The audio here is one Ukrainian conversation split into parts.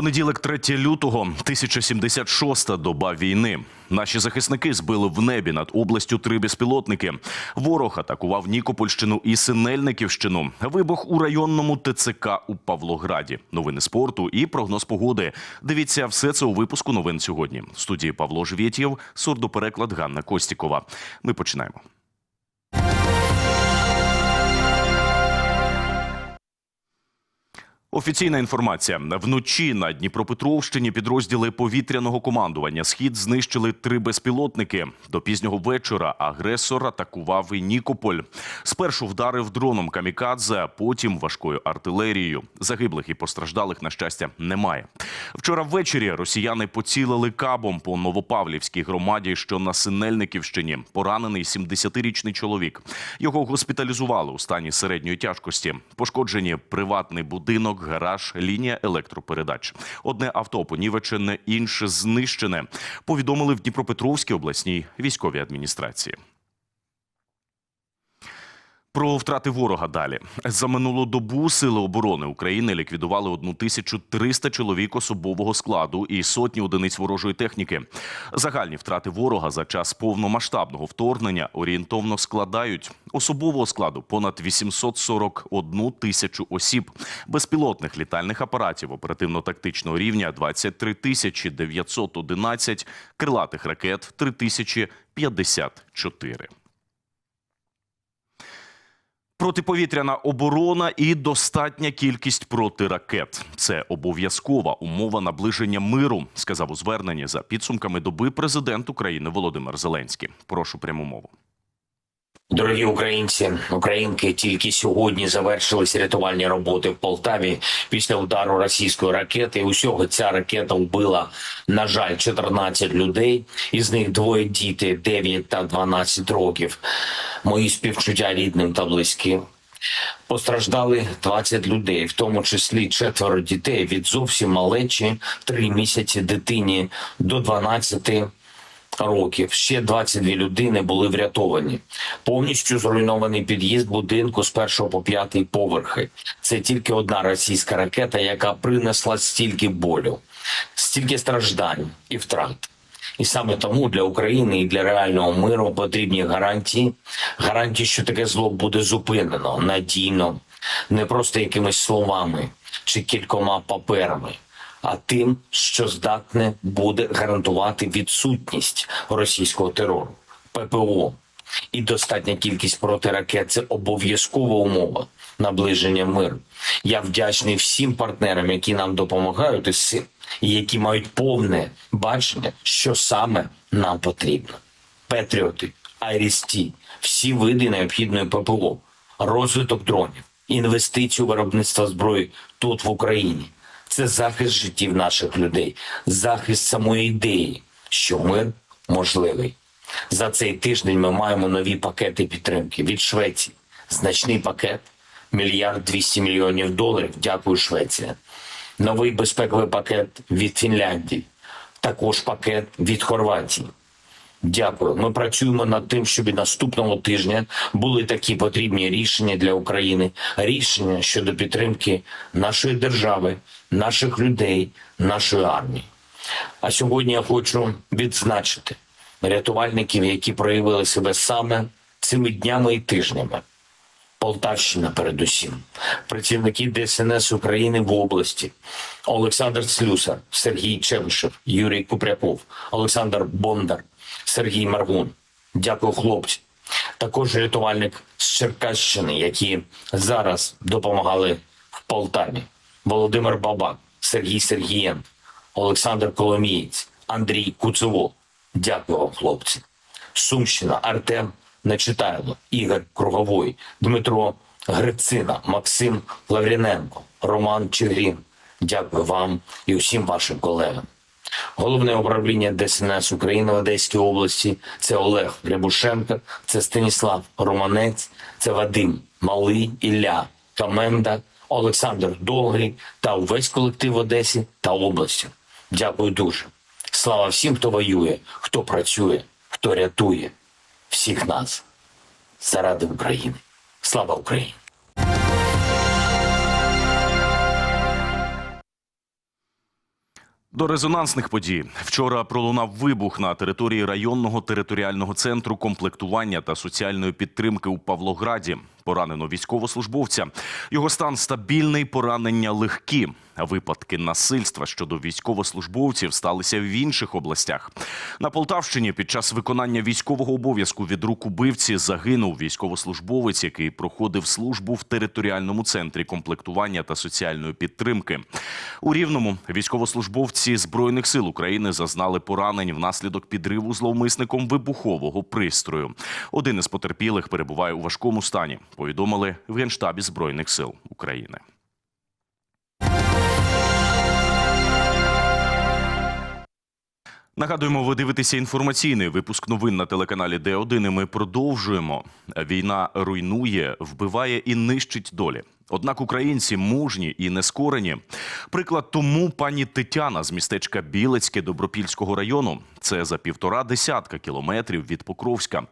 Понеділок, 3 лютого, 1076-та доба війни. Наші захисники збили в небі над областю три безпілотники. Ворог атакував Нікопольщину і Синельниківщину. Вибух у районному ТЦК у Павлограді. Новини спорту і прогноз погоди. Дивіться все це у випуску новин сьогодні. В студії Павло Жвєтєв, сурдопереклад Ганна Костікова. Ми починаємо. Офіційна інформація вночі на Дніпропетровщині підрозділи повітряного командування схід знищили три безпілотники. До пізнього вечора агресор атакував і Нікополь. Спершу вдарив дроном камікадзе, потім важкою артилерією. Загиблих і постраждалих на щастя немає. Вчора ввечері росіяни поцілили кабом по Новопавлівській громаді, що на Синельниківщині. Поранений 70-річний чоловік. Його госпіталізували у стані середньої тяжкості. Пошкоджені приватний будинок гараж, лінія електропередач. Одне авто понівечене, інше знищене. Повідомили в Дніпропетровській обласній військовій адміністрації. Про втрати ворога далі за минулу добу сили оборони України ліквідували 1300 чоловік особового складу і сотні одиниць ворожої техніки. Загальні втрати ворога за час повномасштабного вторгнення орієнтовно складають особового складу понад 841 тисячу осіб, безпілотних літальних апаратів оперативно-тактичного рівня 23 тисячі 911, крилатих ракет 3054. Протиповітряна оборона і достатня кількість протиракет це обов'язкова умова наближення миру, сказав у зверненні за підсумками доби президент України Володимир Зеленський. Прошу пряму мову. Дорогі українці, українки, тільки сьогодні завершились рятувальні роботи в Полтаві після удару російської ракети. Усього ця ракета вбила, на жаль, 14 людей. Із них двоє діти 9 та 12 років. Мої співчуття рідним та близьким. Постраждали 20 людей, в тому числі четверо дітей від зовсім малечі, 3 місяці дитині до 12 років. Ще 22 людини були врятовані. Повністю зруйнований під'їзд будинку з першого по п'ятий поверхи. Це тільки одна російська ракета, яка принесла стільки болю, стільки страждань і втрат. І саме тому для України і для реального миру потрібні гарантії, гарантії, що таке зло буде зупинено надійно, не просто якимись словами чи кількома паперами, а тим, що здатне буде гарантувати відсутність російського терору, ППО і достатня кількість протиракет це обов'язкова умова наближення миру. Я вдячний всім партнерам, які нам допомагають і які мають повне бачення, що саме нам потрібно. Петріоти, Айрісті, всі види необхідної ППО, розвиток дронів, інвестиції у виробництво зброї тут в Україні. Це захист життів наших людей, захист самої ідеї, що мир можливий. За цей тиждень ми маємо нові пакети підтримки від Швеції. Значний пакет мільярд 200 мільйонів доларів. Дякую, Швеція. Новий безпековий пакет від Фінляндії, також пакет від Хорватії. Дякую. Ми працюємо над тим, щоб і наступного тижня були такі потрібні рішення для України, рішення щодо підтримки нашої держави, наших людей, нашої армії. А сьогодні я хочу відзначити рятувальників, які проявили себе саме цими днями і тижнями. Полтавщина, передусім, працівники ДСНС України в області, Олександр Слюсар, Сергій Чевишев, Юрій Купряков, Олександр Бондар, Сергій Маргун. Дякую, хлопці. Також рятувальник з Черкащини, які зараз допомагали в Полтаві. Володимир Бабак, Сергій Сергієн, Олександр Коломієць, Андрій Куцево. Дякую хлопці. Сумщина, Артем Нечитайло, Ігор Круговой, Дмитро Грицина, Максим Лавріненко, Роман Чигрін. Дякую вам і усім вашим колегам. Головне управління ДСНС України в Одеській області це Олег Рябушенко, це Станіслав Романець, це Вадим Малий, Ілля Каменда, Олександр Долгий та увесь колектив Одесі та області. Дякую дуже. Слава всім, хто воює, хто працює, хто рятує всіх нас заради України. Слава Україні! До резонансних подій вчора пролунав вибух на території районного територіального центру комплектування та соціальної підтримки у Павлограді. Поранено військовослужбовця. Його стан стабільний, поранення легкі. Випадки насильства щодо військовослужбовців сталися в інших областях. На Полтавщині під час виконання військового обов'язку від рук убивці загинув військовослужбовець, який проходив службу в територіальному центрі комплектування та соціальної підтримки. У Рівному військовослужбовці Збройних сил України зазнали поранень внаслідок підриву зловмисником вибухового пристрою. Один із потерпілих перебуває у важкому стані. Повідомили в Генштабі Збройних сил України. Нагадуємо, ви дивитеся інформаційний випуск новин на телеканалі Д1. І ми продовжуємо. Війна руйнує, вбиває і нищить долі. Однак українці мужні і нескорені. Приклад тому пані Тетяна з містечка Білецьке Добропільського району. Це за півтора десятка кілометрів від Покровська.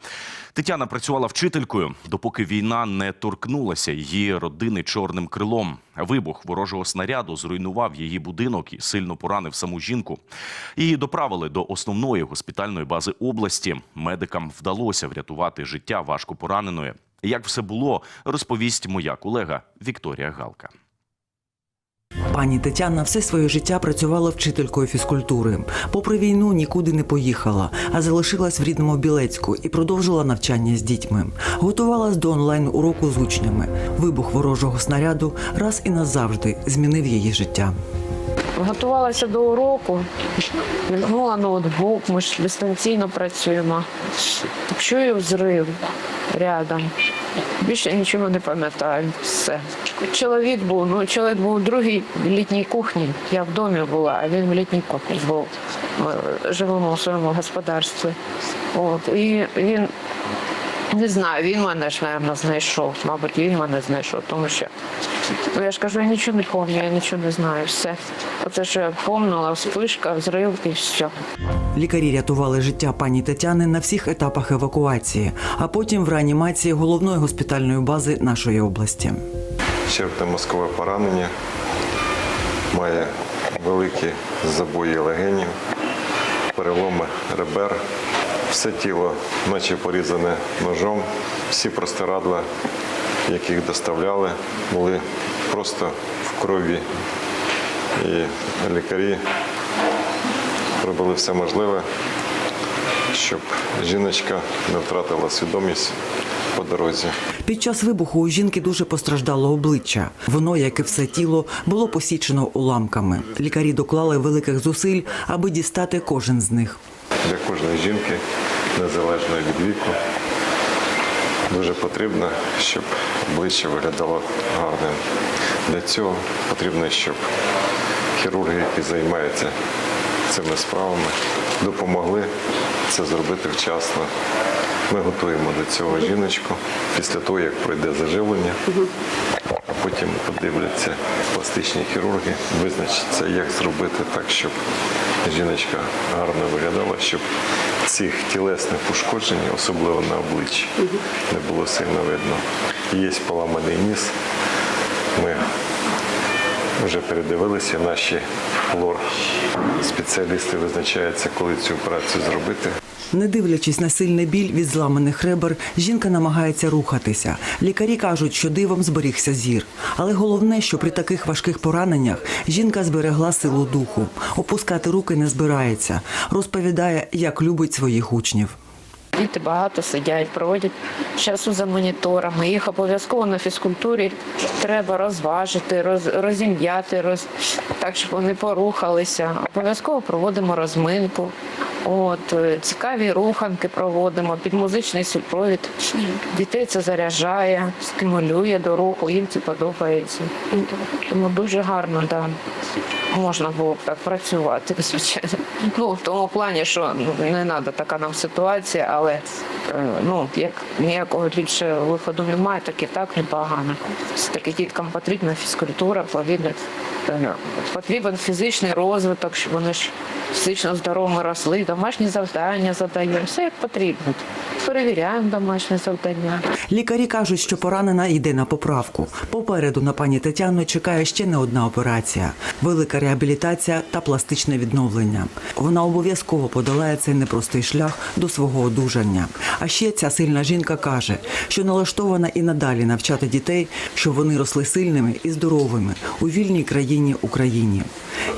Тетяна працювала вчителькою, допоки війна не торкнулася її родини чорним крилом. Вибух ворожого снаряду зруйнував її будинок і сильно поранив саму жінку. Її доправили до основної госпітальної бази області. Медикам вдалося врятувати життя важко пораненої. Як все було, розповість моя колега Вікторія Галка. Пані Тетяна все своє життя працювала вчителькою фізкультури. Попри війну нікуди не поїхала, а залишилась в рідному Білецьку і продовжила навчання з дітьми. Готувалась до онлайн уроку з учнями. Вибух ворожого снаряду раз і назавжди змінив її життя. Готувалася до уроку, вімкнула ноутбук, ми ж дистанційно працюємо. Чую взрив рядом. Більше нічого не пам'ятаю. Все. Чоловік був, ну чоловік був у другій літній кухні. Я в домі була, а він в літній кухні був. Ми живемо у своєму господарстві. От. І він не знаю, він мене ж, мабуть, знайшов. Мабуть, він мене знайшов, тому що ну, я ж кажу, я нічого не пам'ятаю, я нічого не знаю. Все. Оце, що я помнила, вспишка, взрив і все. Лікарі рятували життя пані Тетяни на всіх етапах евакуації, а потім в реанімації головної госпітальної бази нашої області. черепно-мозкове поранення, має великі забої легенів, переломи ребер. Все тіло, наче порізане ножом. Всі простирадла, яких доставляли, були просто в крові. І лікарі робили все можливе, щоб жіночка не втратила свідомість по дорозі. Під час вибуху у жінки дуже постраждало обличчя. Воно, як і все тіло, було посічено уламками. Лікарі доклали великих зусиль, аби дістати кожен з них. для кожної жінки, незалежно від віку. Дуже потрібно, щоб обличчя виглядало гарним. Для цього потрібно, щоб хірурги, які займаються цими справами, допомогли це зробити вчасно. Ми готуємо до цього жіночку після того, як пройде заживлення, а потім подивляться пластичні хірурги, визначаться, як зробити так, щоб жіночка гарно виглядала, щоб цих тілесних ушкоджень, особливо на обличчі, не було сильно видно. Є поламаний ніс. Ми вже передивилися, наші лор спеціалісти визначаються, коли цю операцію зробити. Не дивлячись на сильний біль від зламаних ребер, жінка намагається рухатися. Лікарі кажуть, що дивом зберігся зір. Але головне, що при таких важких пораненнях жінка зберегла силу духу. Опускати руки не збирається. Розповідає, як любить своїх учнів. Діти багато сидять, проводять часу за моніторами. Їх обов'язково на фізкультурі треба розважити, роз, розім'яти, роз, так, щоб вони порухалися. Обов'язково проводимо розминку. От, е, цікаві руханки проводимо під музичний супровід. Дітей це заряджає, стимулює до руху, їм це подобається. Тому дуже гарно, да. Можна було б так працювати, звичайно. Ну, в тому плані, що ну, не треба така нам ситуація, але е, ну, як ніякого більше виходу немає, так і так непогано. Все-таки діткам потрібна фізкультура, повітря. Е, Потрібен фізичний розвиток, щоб вони ж фізично здорово росли, домашні завдання задаємо, все як потрібно. Перевіряємо домашні завдання. Лікарі кажуть, що поранена йде на поправку. Попереду на пані Тетяну чекає ще не одна операція: велика реабілітація та пластичне відновлення. Вона обов'язково подолає цей непростий шлях до свого одужання. А ще ця сильна жінка каже, що налаштована і надалі навчати дітей, щоб вони росли сильними і здоровими у вільній країні Україні.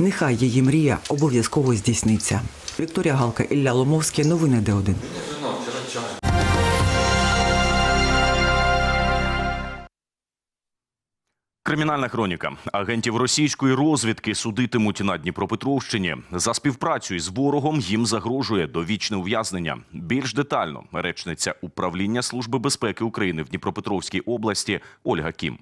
Нехай її мрія обов'язково здійсниться. Вікторія Галка, Ілля Ломовський, новини Д1. Кримінальна хроніка агентів російської розвідки судитимуть на Дніпропетровщині. За співпрацю із ворогом їм загрожує довічне ув'язнення. Більш детально речниця управління Служби безпеки України в Дніпропетровській області Ольга Кім.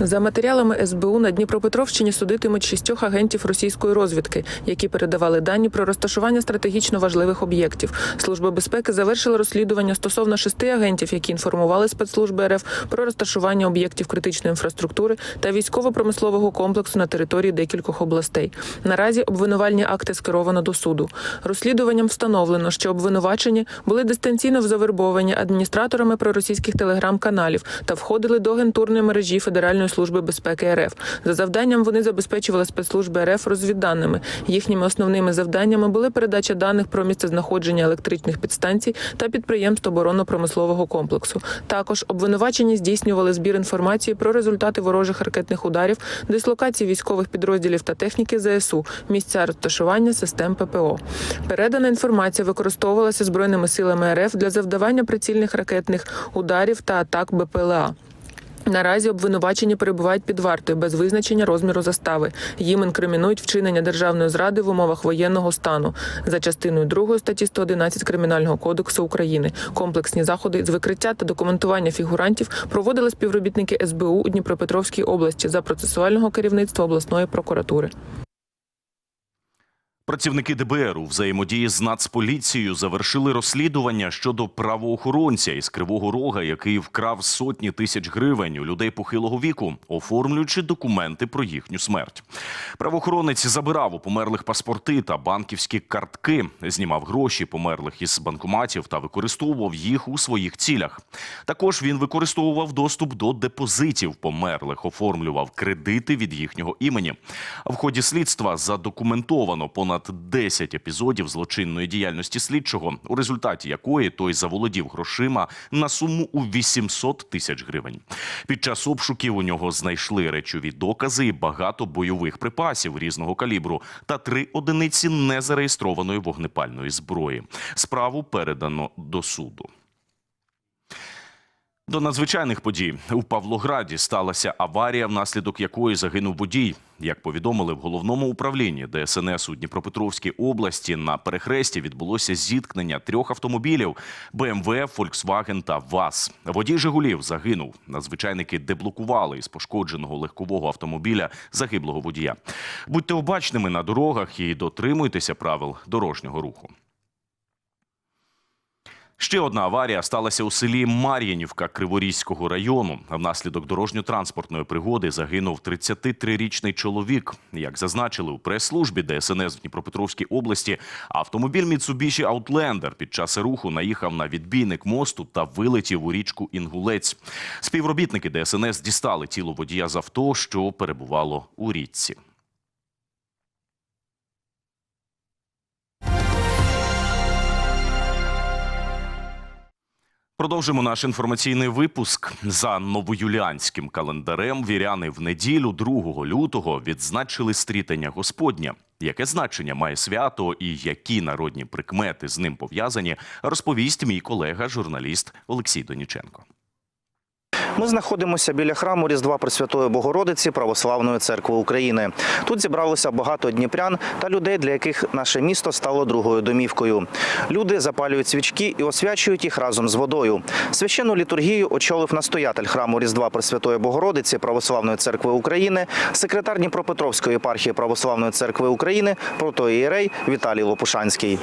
За матеріалами СБУ на Дніпропетровщині судитимуть шістьох агентів російської розвідки, які передавали дані про розташування стратегічно важливих об'єктів. Служба безпеки завершила розслідування стосовно шести агентів, які інформували спецслужби РФ про розташування об'єктів критичної інфраструктури та військово-промислового комплексу на території декількох областей. Наразі обвинувальні акти скеровано до суду. Розслідуванням встановлено, що обвинувачені були дистанційно завербовані адміністраторами проросійських телеграм-каналів та входили до агентурної мережі Федеральної служби безпеки РФ. За завданням вони забезпечували спецслужби РФ розвідданими. Їхніми основними завданнями були передача даних про місцезнаходження електричних підстанцій та підприємств оборонно-промислового комплексу. Також обвинувачені здійснювали збір інформації про результати ворожих ракетних ударів, дислокації військових підрозділів та техніки ЗСУ, місця розташування систем ППО. Передана інформація використовувалася збройними силами РФ для завдавання прицільних ракетних ударів та атак БПЛА. Наразі обвинувачені перебувають під вартою без визначення розміру застави. Їм інкримінують вчинення державної зради в умовах воєнного стану за частиною 2 статті 111 Кримінального кодексу України. Комплексні заходи з викриття та документування фігурантів проводили співробітники СБУ у Дніпропетровській області за процесуального керівництва обласної прокуратури. Працівники ДБР у взаємодії з Нацполіцією завершили розслідування щодо правоохоронця із Кривого Рога, який вкрав сотні тисяч гривень у людей похилого віку, оформлюючи документи про їхню смерть. Правоохоронець забирав у померлих паспорти та банківські картки, знімав гроші померлих із банкоматів та використовував їх у своїх цілях. Також він використовував доступ до депозитів померлих, оформлював кредити від їхнього імені. В ході слідства задокументовано понад 10 епізодів злочинної діяльності слідчого, у результаті якої той заволодів грошима на суму у 800 тисяч гривень. Під час обшуків у нього знайшли речові докази і багато бойових припасів різного калібру та три одиниці незареєстрованої вогнепальної зброї. Справу передано до суду. До надзвичайних подій у Павлограді сталася аварія, внаслідок якої загинув водій. Як повідомили в головному управлінні ДСНС у Дніпропетровській області, на перехресті відбулося зіткнення трьох автомобілів БМВ, Volkswagen та ВАЗ. Водій Жигулів загинув. Надзвичайники деблокували із пошкодженого легкового автомобіля загиблого водія. Будьте обачними на дорогах і дотримуйтеся правил дорожнього руху. Ще одна аварія сталася у селі Мар'їнівка Криворізького району. Внаслідок дорожньо-транспортної пригоди загинув 33-річний чоловік. Як зазначили у прес-службі ДСНС в Дніпропетровській області, автомобіль Mitsubishi Outlander під час руху наїхав на відбійник мосту та вилетів у річку Інгулець. Співробітники ДСНС дістали тіло водія з авто, що перебувало у річці. Продовжимо наш інформаційний випуск. За новоюліанським календарем віряни в неділю 2 лютого відзначили стрітання Господня. Яке значення має свято і які народні прикмети з ним пов'язані, розповість мій колега, журналіст Олексій Доніченко. Ми знаходимося біля храму Різдва Пресвятої Богородиці Православної церкви України. Тут зібралося багато дніпрян та людей, для яких наше місто стало другою домівкою. Люди запалюють свічки і освячують їх разом з водою. Священну літургію очолив настоятель храму Різдва Пресвятої Богородиці Православної церкви України, секретар Дніпропетровської єпархії Православної церкви України, протоієрей Віталій Лопушанський.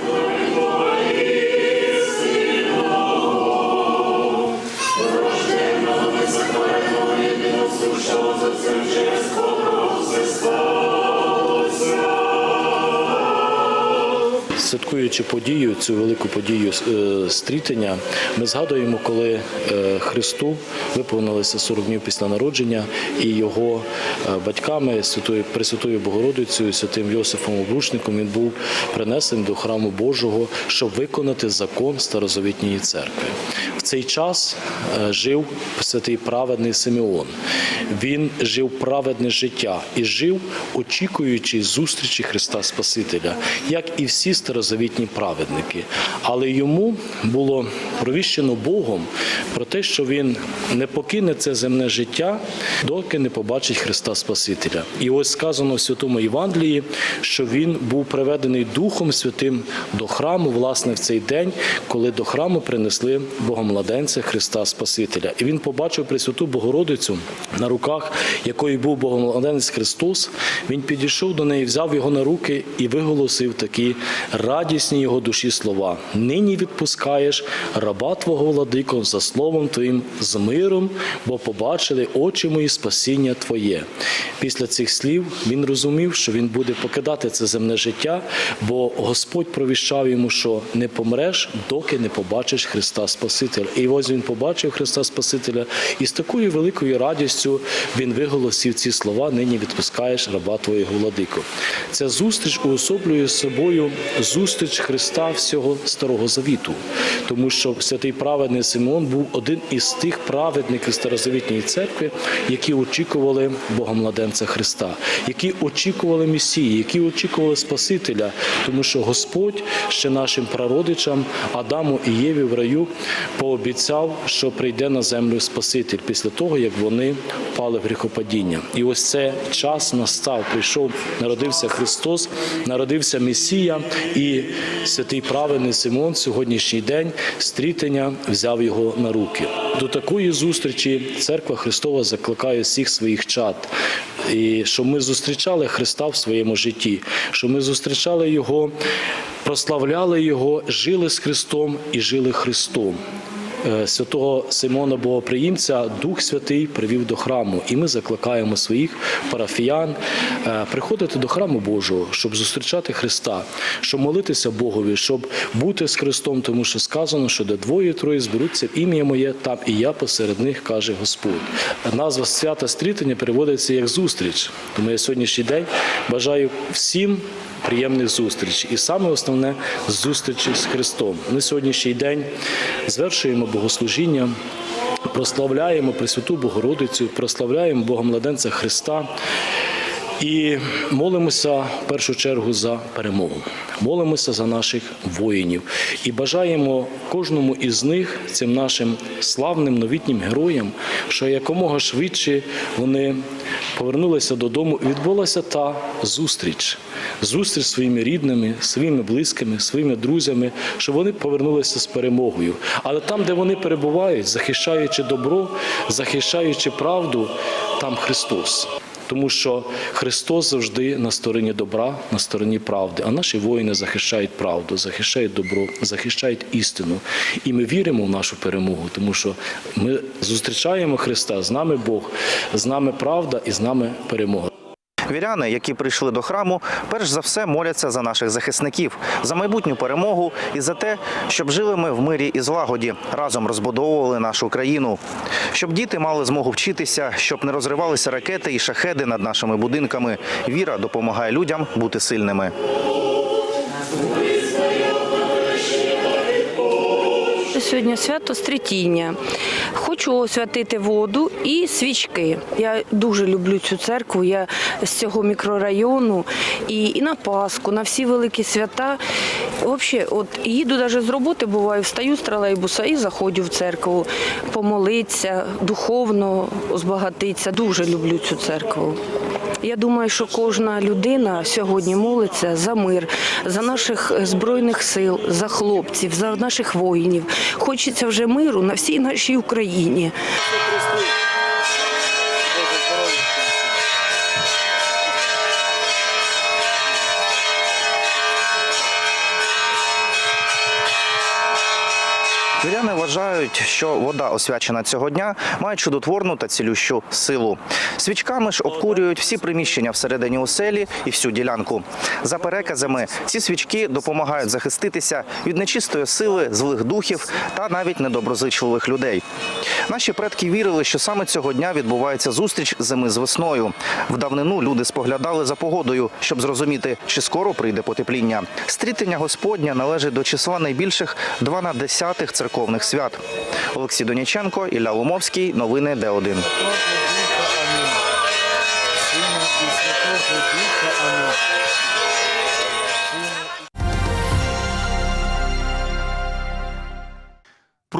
Святкуючи подію, цю велику подію е, стрітення, ми згадуємо, коли е, Христу виповнилося 40 днів після народження, і його е, батьками Святою Пресвятою Богородицею, святим Йосифом Обручником, він був принесений до храму Божого, щоб виконати закон Старозавітньої церкви. В цей час жив святий праведний Симеон. Він жив праведне життя і жив, очікуючи зустрічі Христа Спасителя, як і всі старозавітні праведники. Але йому було провіщено Богом про те, що він не покине це земне життя, доки не побачить Христа Спасителя. І ось сказано в Святому Євангелії, що він був приведений Духом Святим до храму, власне, в цей день, коли до храму принесли Богомладенця Христа Спасителя. І він побачив Пресвяту Богородицю на руках, якою був Богомладенець Христос. Він підійшов до неї, взяв його на руки і виголосив такі радісні його душі слова: Нині відпускаєш раба Твого владико за словом Твоїм з миром, бо побачили очі мої спасіння Твоє. Після цих слів він розумів, що він буде покидати це земне життя, бо Господь провіщав йому, що не помреш, доки не побачиш Христа Спасителя. І ось він побачив Христа Спасителя, і з такою великою радістю він виголосив ці слова: нині відпускаєш раба Твоєго владико. Ця зустріч уособлює собою зустріч Христа всього Старого Завіту, тому що святий праведний Симеон був один із тих праведників Старозавітньої церкви, які очікували Богомладенця Христа, які очікували Месії, які очікували Спасителя, тому що Господь ще нашим прародичам Адаму і Єві в раю пообіцяв, що прийде на землю Спаситель після того, як вони впали в гріхопадіння. І ось це час настав. Прийшов, народився Христос, народився Месія, і святий праведний Симон сьогоднішній день стрітення взяв його на руки. До такої зустрічі церква Христова закликає всіх своїх чад. І щоб ми зустрічали Христа в своєму житті, щоб ми зустрічали Його, прославляли Його, жили з Христом і жили Христом. Е, Святого Симона Богоприємця Дух Святий привів до храму, і ми закликаємо своїх парафіян е, приходити до храму Божого, щоб зустрічати Христа, щоб молитися Богові, щоб бути з Христом, тому що сказано, що де двоє троє зберуться ім'я моє, там і я посеред них каже Господь. Назва свята стрітення переводиться як зустріч. Тому я сьогоднішній день бажаю всім приємних зустріч. І саме основне зустрічі з Христом. Ми сьогоднішній день звершуємо богослужіння. Прославляємо Пресвяту Богородицю, прославляємо Богомладенця Христа і молимося в першу чергу за перемогу. Молимося за наших воїнів і бажаємо кожному із них, цим нашим славним новітнім героям, що якомога швидше вони повернулися додому. Відбулася та зустріч, зустріч зі своїми рідними, своїми близькими, своїми друзями, щоб вони повернулися з перемогою. Але там, де вони перебувають, захищаючи добро, захищаючи правду, там Христос. Тому що Христос завжди на стороні добра, на стороні правди. А наші воїни захищають правду, захищають добро, захищають істину. І ми віримо в нашу перемогу, тому що ми зустрічаємо Христа. З нами Бог, з нами правда і з нами перемога. Віряни, які прийшли до храму, перш за все моляться за наших захисників, за майбутню перемогу і за те, щоб жили ми в мирі і злагоді, разом розбудовували нашу країну, щоб діти мали змогу вчитися, щоб не розривалися ракети і шахеди над нашими будинками. Віра допомагає людям бути сильними. Сьогодні свято Стрітіння. Хочу освятити воду і свічки. Я дуже люблю цю церкву. Я з цього мікрорайону і, і на Пасху, на всі великі свята. Взагалі, от їду навіть з роботи, буваю, встаю з тролейбуса і заходжу в церкву, помолитися, духовно збагатитися. Дуже люблю цю церкву. Я думаю, що кожна людина сьогодні молиться за мир, за наших збройних сил, за хлопців, за наших воїнів. Хочеться вже миру на всій нашій Україні. Віряни вважають, що вода, освячена цього дня, має чудотворну та цілющу силу. Свічками ж обкурюють всі приміщення всередині оселі і всю ділянку. За переказами, ці свічки допомагають захиститися від нечистої сили, злих духів та навіть недоброзичливих людей. Наші предки вірили, що саме цього дня відбувається зустріч зими з весною. В давнину люди споглядали за погодою, щоб зрозуміти, чи скоро прийде потепління. Стрітення Господня належить до числа найбільших 12 церковних свят. Олексій Доняченко, Ілля Ломовський. Новини Д1.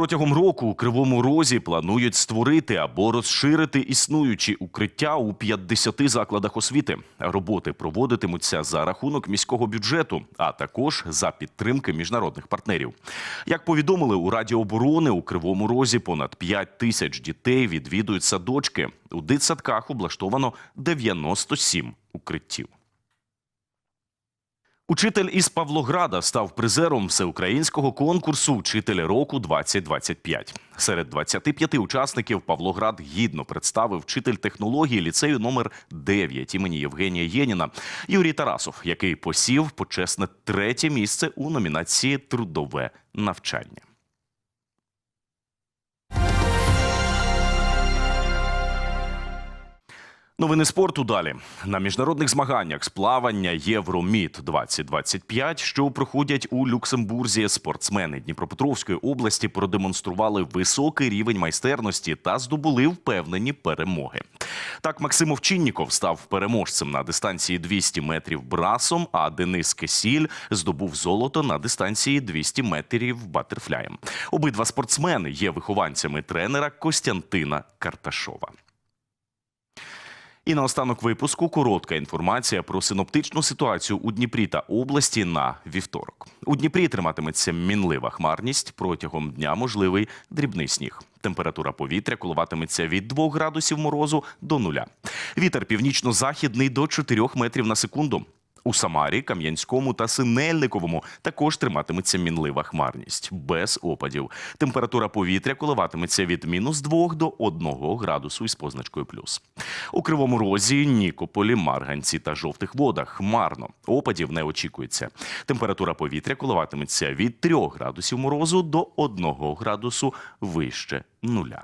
Протягом року у Кривому Розі планують створити або розширити існуючі укриття у 50 закладах освіти. Роботи проводитимуться за рахунок міського бюджету, а також за підтримки міжнародних партнерів. Як повідомили у Раді оборони, у Кривому Розі понад 5 тисяч дітей відвідують садочки. У дитсадках облаштовано 97 укриттів. Учитель із Павлограда став призером всеукраїнського конкурсу Учитель року 2025 Серед 25 учасників Павлоград гідно представив вчитель технології ліцею номер 9 імені Євгенія Єніна Юрій Тарасов, який посів почесне третє місце у номінації Трудове навчання. Новини спорту далі на міжнародних змаганнях з плавання Євроміт 2025 що проходять у Люксембурзі. Спортсмени Дніпропетровської області продемонстрували високий рівень майстерності та здобули впевнені перемоги. Так, Максим Овчинніков став переможцем на дистанції 200 метрів брасом, а Денис Кесіль здобув золото на дистанції 200 метрів батерфляєм. Обидва спортсмени є вихованцями тренера Костянтина Карташова. І наостанок випуску коротка інформація про синоптичну ситуацію у Дніпрі та області на вівторок. У Дніпрі триматиметься мінлива хмарність. Протягом дня можливий дрібний сніг. Температура повітря коливатиметься від 2 градусів морозу до нуля. Вітер північно-західний до 4 метрів на секунду. У Самарі, Кам'янському та Синельниковому також триматиметься мінлива хмарність без опадів. Температура повітря коливатиметься від мінус 2 до 1 градусу із позначкою плюс. У Кривому Розі, Нікополі, Марганці та жовтих водах хмарно. Опадів не очікується. Температура повітря коливатиметься від 3 градусів морозу до 1 градусу вище нуля.